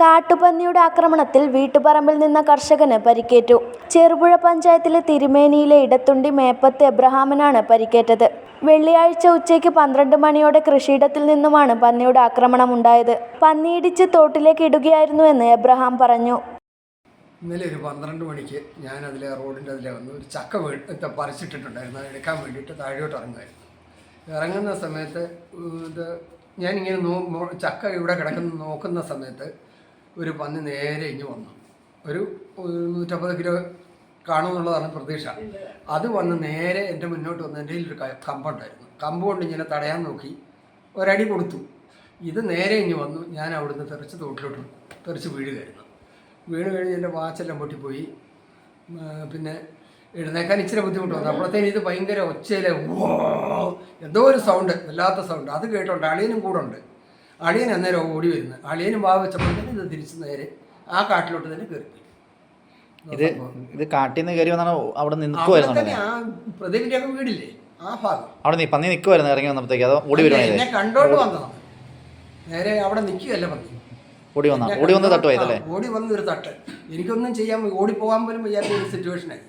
കാട്ടുപന്നിയുടെ ആക്രമണത്തിൽ വീട്ടുപറമ്പിൽ നിന്ന കർഷകന് പരിക്കേറ്റു. ചെറുപുഴ പഞ്ചായത്തിലെ തിരുമേനിയിലെ ഇടത്തുണ്ടി മേപ്പത്ത് എബ്രഹാമിനാണ് പരിക്കേറ്റത്. വെള്ളിയാഴ്ച ഉച്ചയ്ക്ക് പന്ത്രണ്ട് മണിയോടെ കൃഷിയിടത്തിൽ നിന്നുമാണ് പന്നിയുടെ ആക്രമണം ഉണ്ടായത്. പന്നിയിടിച്ച് തോട്ടിലേക്ക് ഇടുകയായിരുന്നുവെന്ന് എബ്രഹാം പറഞ്ഞു. ഇന്നലെ ഒരു പന്ത്രണ്ട് മണിക്ക് ഞാൻ അതിലെ റോഡിന്റെ അതിലെ വന്ന് ഒരു ചക്ക വീ ഇത് പറിച്ചിട്ടിട്ടുണ്ടായിരുന്നു. അത് എടുക്കാൻ വേണ്ടിയിട്ട് താഴോട്ട് ഇറങ്ങുമായിരുന്നു. ഇറങ്ങുന്ന സമയത്ത് ഇത് ഞാനിങ്ങനെ നോ ചക്ക ഇവിടെ കിടക്കുന്ന നോക്കുന്ന സമയത്ത് ഒരു പന്നി നേരെ ഇഞ്ഞ് വന്നു. ഒരു നൂറ്റമ്പത് കിലോ കാണുമെന്നുള്ളതാണ് പ്രതീക്ഷ. അത് വന്ന് നേരെ എന്റെ മുന്നോട്ട് വന്ന് എന്റെ ഒരു കമ്പുണ്ടായിരുന്നു. കമ്പ് കൊണ്ട് ഇങ്ങനെ തടയാൻ നോക്കി. ഒരടി കൊടുത്തു. ഇത് നേരെ ഇഞ്ഞ് വന്നു. ഞാൻ അവിടുന്ന് തെറിച്ച് തോട്ടിലോട്ട് തെറിച്ച് വീഴുകയായിരുന്നു വീണ് കഴിഞ്ഞ് എന്റെ വാച്ചെല്ലാം പൊട്ടിപ്പോയി. പിന്നെ എഴുന്നേക്കാൻ ഇച്ചിരി ബുദ്ധിമുട്ട് വന്നു. അപ്പോഴത്തേന് ഇത് ഭയങ്കര ഒച്ചയിലെ എന്തോ ഒരു സൗണ്ട് വല്ലാത്ത സൗണ്ട് അത് കേട്ടോണ്ട് അളിയനും കൂടെ ഉണ്ട്. അളിയൻ അന്നേരം ഓടി വരുന്നത് അളിയനും വാ വെച്ചപ്പോഴത്തേന് ഇത് തിരിച്ച് നേരെ ആ കാട്ടിലോട്ട് തന്നെ കയറി ഇത് ഇത് കാട്ടിൽ നിന്ന് കയറി വന്നാണ് അവിടെ നിൽക്കുമായിരുന്നു തന്നെ ആ പ്രദീപിന്റെ ഒക്കെ വീടില്ലേ? ആ ഭാഗം. അവിടെ നീ പന്നി നിൽക്കുമായിരുന്നു ഇറങ്ങി വന്നപ്പോഴത്തേക്ക്. അതോ ഓടി വരുവാണ് എന്നെ കണ്ടോണ്ട് വന്നതാണ് നേരെ അവിടെ നിൽക്കുകയല്ല പന്നി. ഓടി വന്ന ഓടി വന്ന് തട്ട് പോയതല്ലേ ഓടി വന്ന് ഒരു തട്ട്. എനിക്കൊന്നും ചെയ്യാൻ ഓടി പോകാൻ പോലും വയ്യാത്ത ഒരു സിറ്റുവേഷനായി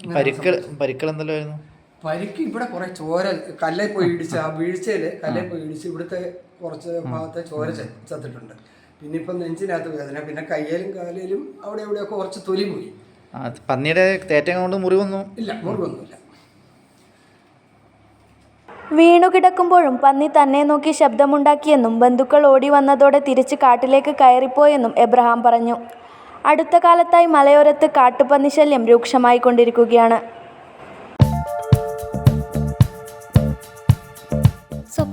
പരിക്കൾ പരിക്കൾ എന്തെല്ലോ ആയിരുന്നു? പരിക്ക് ഇവിടെ കുറെ ചോര കല്ലേ പോയി ഇടിച്ച് ആ വീഴ്ചയിൽ കല്ലേ പോയി ഇടിച്ച് ഇവിടുത്തെ കുറച്ച് ഭാഗത്തെ ചോര ചത്തിട്ടുണ്ട്. പിന്നെ ഇപ്പം നെഞ്ചിനകത്ത് വേദന പിന്നെ കയ്യിലും കാലിലും അവിടെ എവിടെയൊക്കെ കുറച്ച് തൊലി പോയി. പന്നിയുടെ തേറ്റം കൊണ്ട് മുറിവൊന്നും ഇല്ല മുറിവൊന്നുമില്ല വീണുകിടക്കുമ്പോഴും പന്നി തന്നെ നോക്കി ശബ്ദമുണ്ടാക്കിയെന്നും ബന്ധുക്കൾ ഓടി വന്നതോടെ തിരിച്ച് കാട്ടിലേക്ക് കയറിപ്പോയെന്നും എബ്രഹാം പറഞ്ഞു. അടുത്ത കാലത്തായി മലയോരത്ത് കാട്ടുപന്നി ശല്യം രൂക്ഷമായിക്കൊണ്ടിരിക്കുകയാണ്.